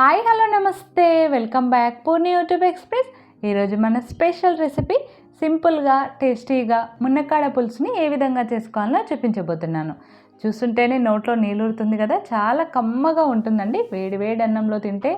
Hi hello నమస్తే. Welcome back Poorni YouTube express. ఈరోజు మన స్పెషల్ రెసిపీ సింపుల్గా టేస్టీగా మునక్కాడ పులుసుని ఏ విధంగా చేసుకోవాలో చూపించబోతున్నాను. చూస్తుంటేనే నోట్లో నీళ్ళూరుతుంది కదా చాలా కమ్మగా ఉంటుందండి. వేడి వేడి అన్నంలో తింటే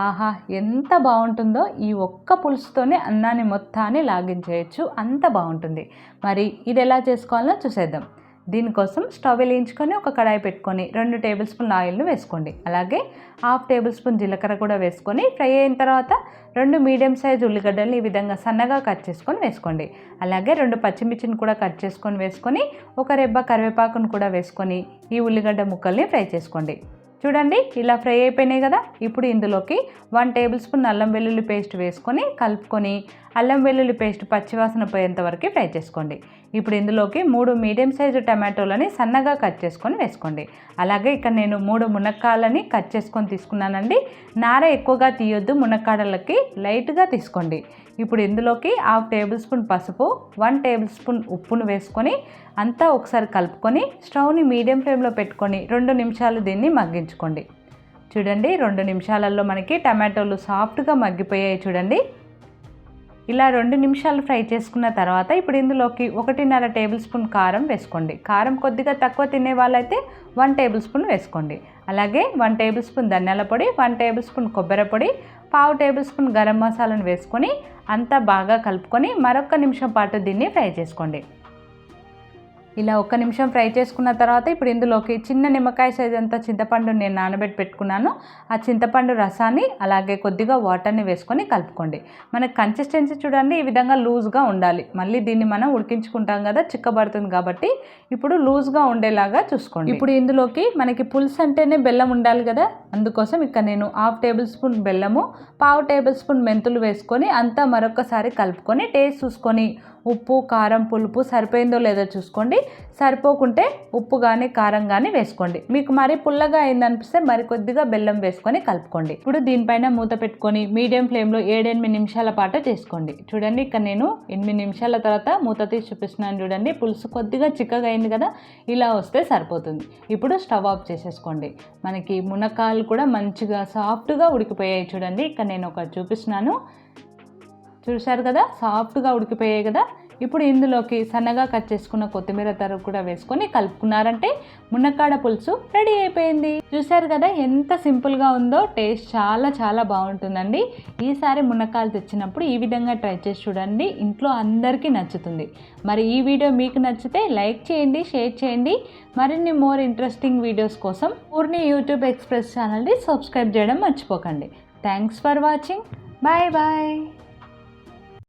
ఆహా ఎంత బాగుంటుందో. ఈ ఒక్క పులుసుతోనే అన్నాన్ని మొత్తాన్ని లాగించేయచ్చు. అంత బాగుంటుంది. మరి ఇది ఎలా చేసుకోవాలో చూసేద్దాం. దీనికోసం స్టవ్ వెలిగించుకొని ఒక కడాయి పెట్టుకొని రెండు టేబుల్ స్పూన్ ఆయిల్ను వేసుకోండి. అలాగే హాఫ్ టేబుల్ స్పూన్ జీలకర్ర కూడా వేసుకొని ఫ్రై అయిన తర్వాత రెండు మీడియం సైజ్ ఉల్లిగడ్డలు ఈ విధంగా సన్నగా కట్ చేసుకొని వేసుకోండి. అలాగే రెండు పచ్చిమిర్చిని కూడా కట్ చేసుకొని వేసుకొని ఒక రెబ్బ కరివేపాకును కూడా వేసుకొని ఈ ఉల్లిగడ్డ ముక్కల్ని ఫ్రై చేసుకోండి. చూడండి ఇలా ఫ్రై అయిపోయినాయి కదా. ఇప్పుడు ఇందులోకి వన్ టేబుల్ స్పూన్ అల్లం వెల్లుల్లి పేస్ట్ వేసుకొని కలుపుకొని అల్లం వెల్లుల్లి పేస్ట్ పచ్చివాసన పోయేంత వరకు ఫ్రై చేసుకోండి. ఇప్పుడు ఇందులోకి మూడు మీడియం సైజు టమాటోలని సన్నగా కట్ చేసుకొని వేసుకోండి. అలాగే ఇక్కడ నేను మూడు మునక్కాడలని కట్ చేసుకొని తీసుకున్నానండి. నార ఎక్కువగా తీయొద్దు మునక్కాడలకి లైట్గా తీసుకోండి. ఇప్పుడు ఇందులోకి హాఫ్ టేబుల్ స్పూన్ పసుపు వన్ టేబుల్ స్పూన్ ఉప్పును వేసుకొని అంతా ఒకసారి కలుపుకొని స్టవ్ని మీడియం ఫ్లేమ్లో పెట్టుకొని రెండు నిమిషాలు దీన్ని మగ్గించుకోండి. చూడండి రెండు నిమిషాలలో మనకి టమాటోలు సాఫ్ట్గా మగ్గిపోయాయి చూడండి. ఇలా రెండు నిమిషాలు ఫ్రై చేసుకున్న తర్వాత ఇప్పుడు ఇందులోకి ఒకటిన్నర టేబుల్ స్పూన్ కారం వేసుకోండి. కారం కొద్దిగా తక్కువ తినే వాళ్ళైతే వన్ టేబుల్ స్పూన్ వేసుకోండి. అలాగే వన్ టేబుల్ స్పూన్ ధనియాల పొడి వన్ టేబుల్ స్పూన్ కొబ్బరి పొడి పావు టేబుల్ స్పూన్ గరం మసాలాను వేసుకొని అంతా బాగా కలుపుకొని మరొక నిమిషం పాటు దీన్ని ఫ్రై చేసుకోండి. ఇలా ఒక్క నిమిషం ఫ్రై చేసుకున్న తర్వాత ఇప్పుడు ఇందులోకి చిన్న నిమ్మకాయ సైజ్ అంత చింతపండు నేను నానబెట్టి పెట్టుకున్నాను. ఆ చింతపండు రసాన్ని అలాగే కొద్దిగా వాటర్ని వేసుకొని కలుపుకోండి. మన కన్సిస్టెన్సీ చూడండి ఈ విధంగా లూజ్గా ఉండాలి. మళ్ళీ దీన్ని మనం ఉడికించుకుంటాం కదా చిక్కబడుతుంది కాబట్టి ఇప్పుడు లూజ్గా ఉండేలాగా చూసుకోండి. ఇప్పుడు ఇందులోకి మనకి పులుసు అంటేనే బెల్లం ఉండాలి కదా అందుకోసం ఇక్కడ నేను హాఫ్ టేబుల్ స్పూన్ బెల్లము పావు టేబుల్ స్పూన్ మెంతులు వేసుకొని అంతా మరొకసారి కలుపుకొని టేస్ట్ చూసుకొని ఉప్పు కారం పులుపు సరిపోయిందో లేదో చూసుకోండి. సరిపోకుంటే ఉప్పు కానీ కారం కానీ వేసుకోండి. మీకు మరీ పుల్లగా అయిందనిపిస్తే మరి కొద్దిగా బెల్లం వేసుకొని కలుపుకోండి. ఇప్పుడు దీనిపైన మూత పెట్టుకొని మీడియం ఫ్లేమ్లో ఏడెనిమిది నిమిషాల పాటు చేసుకోండి. చూడండి ఇక్కడ నేను ఎనిమిది నిమిషాల తర్వాత మూత తీసి చూపిస్తున్నాను చూడండి. పులుసు కొద్దిగా చిక్కగా అయింది కదా ఇలా వస్తే సరిపోతుంది. ఇప్పుడు స్టవ్ ఆఫ్ చేసేసుకోండి. మనకి మునక్కాయలు కూడా మంచిగా సాఫ్ట్గా ఉడికిపోయాయి చూడండి. ఇక్కడ నేను ఒక చూపిస్తున్నాను. చూశారు కదా? సాఫ్ట్గా ఉడికిపోయాయి కదా? ఇప్పుడు ఇందులోకి సన్నగా కట్ చేసుకున్న కొత్తిమీర తరుగు కూడా వేసుకొని కలుపుకున్నారంటే మునక్కాడ పులుసు రెడీ అయిపోయింది. చూశారు కదా? ఎంత సింపుల్గా ఉందో టేస్ట్ చాలా చాలా బాగుంటుందండి. ఈసారి మునక్కాయలు తెచ్చినప్పుడు ఈ విధంగా ట్రై చేసి చూడండి. ఇంట్లో అందరికీ నచ్చుతుంది. మరి ఈ వీడియో మీకు నచ్చితే లైక్ చేయండి షేర్ చేయండి. మరిన్ని మోర్ ఇంట్రెస్టింగ్ వీడియోస్ కోసం పూర్ణి యూట్యూబ్ ఎక్స్ప్రెస్ ఛానల్ని సబ్స్క్రైబ్ చేయడం మర్చిపోకండి. Thanks for watching. Bye bye.